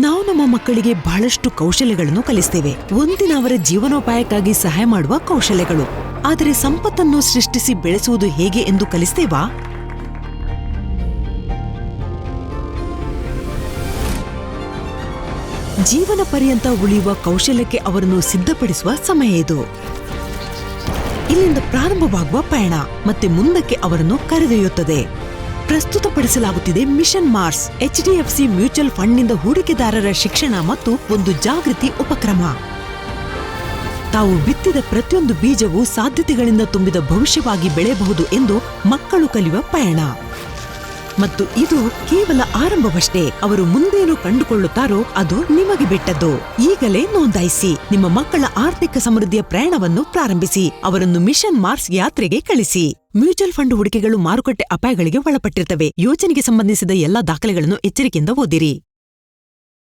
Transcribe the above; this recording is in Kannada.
ನಾವು ನಮ್ಮ ಮಕ್ಕಳಿಗೆ ಬಹಳಷ್ಟು ಕೌಶಲ್ಯಗಳನ್ನು ಕಲಿಸ್ತೇವೆ. ಒಂದಿನ ಅವರ ಜೀವನೋಪಾಯಕ್ಕಾಗಿ ಸಹಾಯ ಮಾಡುವ ಕೌಶಲ್ಯಗಳು. ಆದರೆ ಸಂಪತ್ತನ್ನು ಸೃಷ್ಟಿಸಿ ಬೆಳೆಸುವುದು ಹೇಗೆ ಎಂದು ಕಲಿಸ್ತೇವಾ? ಜೀವನ ಪರ್ಯಂತ ಉಳಿಯುವ ಕೌಶಲ್ಯಕ್ಕೆ ಅವರನ್ನು ಸಿದ್ಧಪಡಿಸುವ ಸಮಯ ಇದು. ಇಲ್ಲಿಂದ ಪ್ರಾರಂಭವಾಗುವ ಪಯಣ, ಮತ್ತೆ ಮುಂದಕ್ಕೆ ಅವರನ್ನು ಕರೆದೊಯ್ಯುತ್ತದೆ. ಪ್ರಸ್ತುತಪಡಿಸಲಾಗುತ್ತಿದೆ ಮಿಷನ್ ಮಾರ್ಸ್ ಎಚ್ಡಿಎಫ್ಸಿ ಮ್ಯೂಚುವಲ್ ಫಂಡ್ನಿಂದ ಹೂಡಿಕೆದಾರರ ಶಿಕ್ಷಣ ಮತ್ತು ಒಂದು ಜಾಗೃತಿ ಉಪಕ್ರಮ. ತಾವು ಬಿತ್ತಿದ ಪ್ರತಿಯೊಂದು ಬೀಜವು ಸಾಧ್ಯತೆಗಳಿಂದ ತುಂಬಿದ ಭವಿಷ್ಯವಾಗಿ ಬೆಳೆಯಬಹುದು ಎಂದು ಮಕ್ಕಳು ಕಲಿಯುವ ಪಯಣ. ಮತ್ತು ಇದು ಕೇವಲ ಆರಂಭವಷ್ಟೇ. ಅವರು ಮುಂದೇನು ಕಂಡುಕೊಳ್ಳುತ್ತಾರೋ ಅದು ನಿಮಗೆ ಬಿಟ್ಟದ್ದು. ಈಗಲೇ ನೋಂದಾಯಿಸಿ. ನಿಮ್ಮ ಮಕ್ಕಳ ಆರ್ಥಿಕ ಸಮೃದ್ಧಿಯ ಪ್ರಯಾಣವನ್ನು ಪ್ರಾರಂಭಿಸಿ. ಅವರನ್ನು ಮಿಷನ್ ಮಾರ್ಸ್ ಯಾತ್ರೆಗೆ ಕಳಿಸಿ. ಮ್ಯೂಚುವಲ್ ಫಂಡ್ ಹೂಡಿಕೆಗಳು ಮಾರುಕಟ್ಟೆ ಅಪಾಯಗಳಿಗೆ ಒಳಪಟ್ಟಿರ್ತವೆ ಯೋಜನೆಗೆ ಸಂಬಂಧಿಸಿದ ಎಲ್ಲಾ ದಾಖಲೆಗಳನ್ನು ಎಚ್ಚರಿಕೆಯಿಂದ ಓದಿರಿ.